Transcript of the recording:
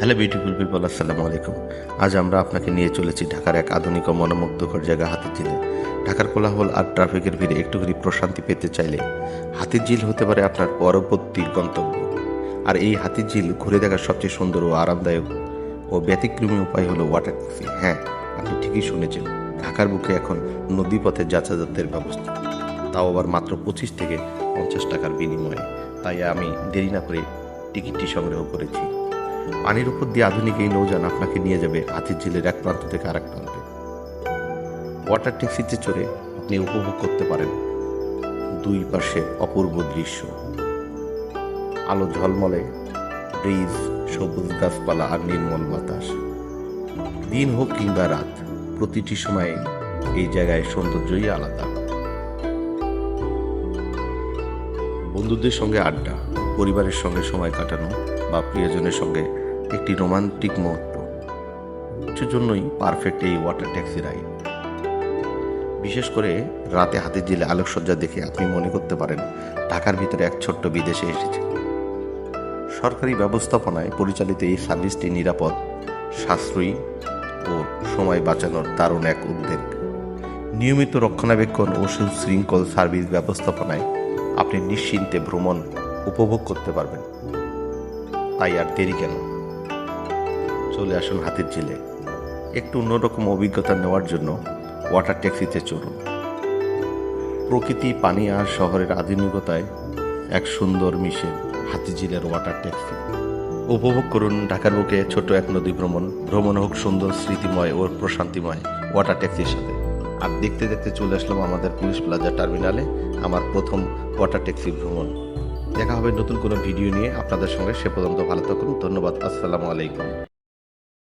Hello beautiful people আসসালামু আলাইকুম আজ আমরা আপনাকে নিয়ে চলেছি ঢাকার এক আধুনিক ও মনোমুগ্ধকর জায়গা হাতির ঝিলে। ঢাকার কোলাহল আর ট্রাফিকের ভিড়ে একটুখানি প্রশান্তি পেতে চাইলে হাতির ঝিল হতে পারে আপনার পরবর্তী গন্তব্য। আর এই হাতির ঝিল ঘুরে দেখার সবচেয়ে সুন্দর ও আরামদায়ক ও ব্যতিক্রমী উপায় হলো ওয়াটার ট্যাক্সি হ্যাঁ আপনি ঠিকই শুনেছেন, ঢাকার বুকে এখন নদীপথে যাতায়াতের ব্যবস্থা। তাও আবার মাত্র পঁচিশ থেকে পঞ্চাশ টাকার বিনিময়ে। তাই আমি দেরি না করে টিকিটটি সংগ্রহ করেছি। পানির উপর দিয়ে আধুনিক এই নৌযান আপনাকে নিয়ে যাবে হাতির ঝিলের এক প্রান্ত থেকে আরেক প্রান্তে। ওয়াটার ট্যাক্সিতে চড়ে আপনি উপভোগ করতে পারেন দুই পাশে অপূর্ব দৃশ্য। আলো ঝলমলে ব্রিজ সবুজ গাছপালা আর নির্মল বাতাস। দিন হোক কিংবা রাত, প্রতিটি সময়ে এই জায়গায় সৌন্দর্যই আলাদা। বন্ধুদের সঙ্গে আড্ডা, পরিবারের সঙ্গে সময় কাটানো বা প্রিয়জনের সঙ্গে একটি রোমান্টিক মুহূর্ত। জন্যই পারফেক্ট এই ওয়াটার ট্যাক্সি রাইড বিশেষ করে রাতে হাতে জেলে আলোকসজ্জা দেখে আপনি মনে করতে পারেন ঢাকার ভিতরে এক ছোট্ট বিদেশে এসেছে। সরকারি ব্যবস্থাপনায় পরিচালিত এই সার্ভিসটি নিরাপদ, সাশ্রয়ী ও সময় বাঁচানোর দারুণ এক উদ্বেগ। নিয়মিত রক্ষণাবেক্ষণ ও সুশৃঙ্খল সার্ভিস ব্যবস্থাপনায় আপনি নিশ্চিন্তে ভ্রমণ উপভোগ করতে পারবেন। তাই আর দেরি কেন? চলে আসুন হাতির ঝিলে। একটু অন্যরকম অভিজ্ঞতা নেওয়ার জন্য ওয়াটার ট্যাক্সিতে চড়ুন। প্রকৃতি, পানি আর শহরের আধুনিকতায় এক সুন্দর মিশে হাতিঝিলের ওয়াটার ট্যাক্সি। উপভোগ করুন ঢাকার বুকে ছোট এক নদী ভ্রমণ। ভ্রমণ হোক সুন্দর, স্মৃতিময় ও প্রশান্তিময় ওয়াটার ট্যাক্সির সাথে। আর দেখতে দেখতে চলে আসলাম আমাদের পুলিশ প্লাজা টার্মিনালে, আমার প্রথম ওয়াটার ট্যাক্সি ভ্রমণ। দেখা হবে নতুন কোনো ভিডিও নিয়ে। আপনাদের সঙ্গে সে পর্যন্ত ভালো থাকুন। ধন্যবাদ। আসসালামু আলাইকুম।